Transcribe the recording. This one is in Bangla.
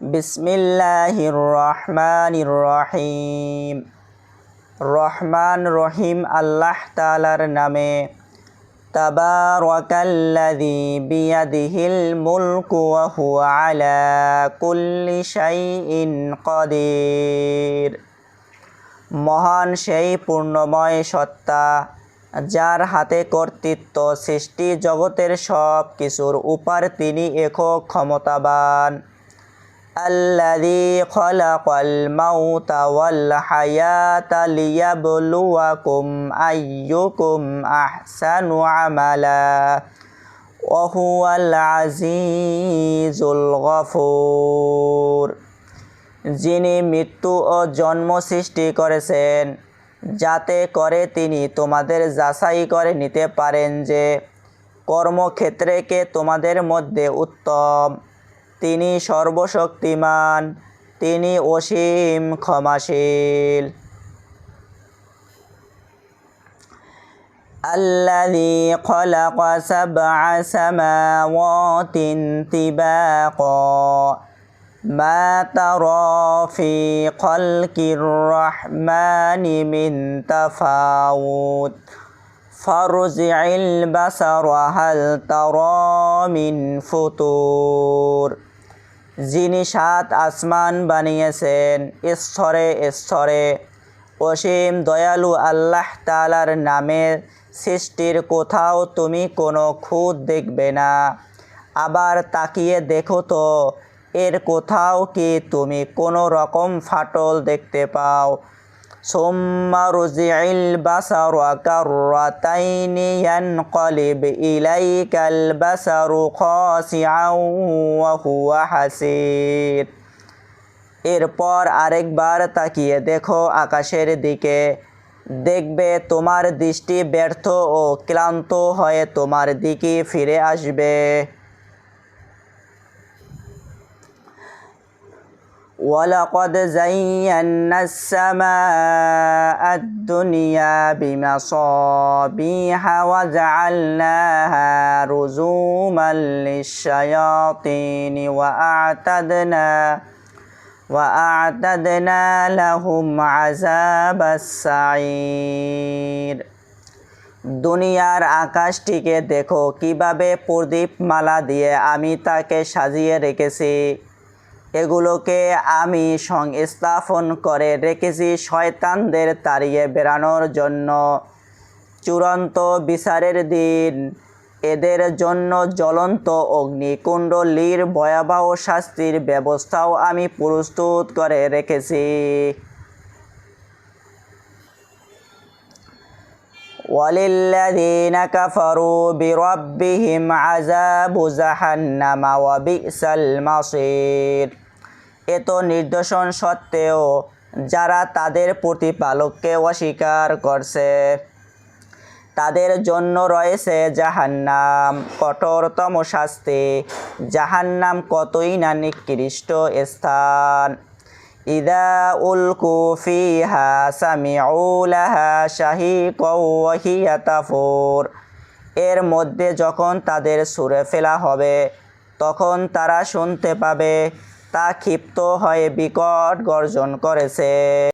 বিসমিল্লাহির রহমানির রহিম রহমান রহিম আল্লাহ তালার নামে তাবারাকাল্লাযী বিয়াদিহিল মুলকু ওয়া হুয়া আলা কুল্লি শাইইন কাদির। মহান সেই পূর্ণময় সত্তা যার হাতে কর্তৃত্ব সৃষ্টি জগতের সব কিছুর উপর তিনি একক ক্ষমতাবান। মাউতা ওয়াল হায়াতা লিয়াবলুয়াকুম আইয়ুকুম আহসানু আমালা। ওয়া হুয়াল আজিজুল গফুর। যিনি মৃত্যু ও জন্ম সৃষ্টি করেছেন, যাতে করে তিনি তোমাদের যাচাই করে নিতে পারেন যে কর্মক্ষেত্রে কে তোমাদের মধ্যে উত্তম। তিনি সর্বশক্তিমান তিনি অসীম ক্ষমাশীল الذي خلق سبع سماوات طباقا ما ترى في خلق الرحمن من تفاوت فارجع البصر هل ترى من فطور যিনি সাত আসমান বানিয়েছেন স্তরে স্তরে অসীম দয়ালু আল্লাহ তালার নামের সৃষ্টির কোথাও তুমি কোনো খুঁত দেখবে না। আবার তাকিয়ে দেখো তো, এর কোথাও কি তুমি কোনো রকম ফাটল দেখতে পাও? রুজিল বাসার কাররাতাইনি ইয়ানকালিব ইলাইকাল বাসারু খাসিআন ওয়া হুয়া হাসির। এরপর আরেকবার তাকিয়ে দেখো আকাশের দিকে। দেখবে তোমার দৃষ্টি ব্যর্থ ও ক্লান্ত হয়ে তোমার দিকে ফিরে আসবে। ولقد زينا السماء الدنيا بمصابيح وجعلناها رزوما للشياطين وأعتدنا وأعتدنا لهم عذاب السعير দুনিয়ার আকাশটিকে দেখো কিভাবে প্রদীপ মালা দিয়ে আমি তাকে সাজিয়ে রেখেছি এগুলোকে আমি সংস্থাপন করে রেখেছি শয়তানদের তাড়িয়ে বেড়ানোর জন্য। চূড়ান্ত বিচারের দিন। এদের জন্য জ্বলন্ত অগ্নিকুণ্ডলীর ভয়াবহ শাস্তির ব্যবস্থাও আমি প্রস্তুত করে রেখেছি। وللذين كفروا بربهم عذاب جهنم وبئس المصير এত নির্দোষণ সত্ত্বেও যারা তাদের প্রতিপালককে অস্বীকার করছে তাদের জন্য রয়েছে জাহান্নাম কঠোরতম শাস্তি জাহান্নাম কতই না নিকৃষ্ট স্থান ইদা উলকু ফিহা সামিউ লাহা শাহিকা ওয়া হিয়া এর মধ্যে যখন তাদের সুরে ফেলা হবে, তখন তারা শুনতে পাবে, তা ক্ষিপ্ত হয়ে বিকট গর্জন করেছে।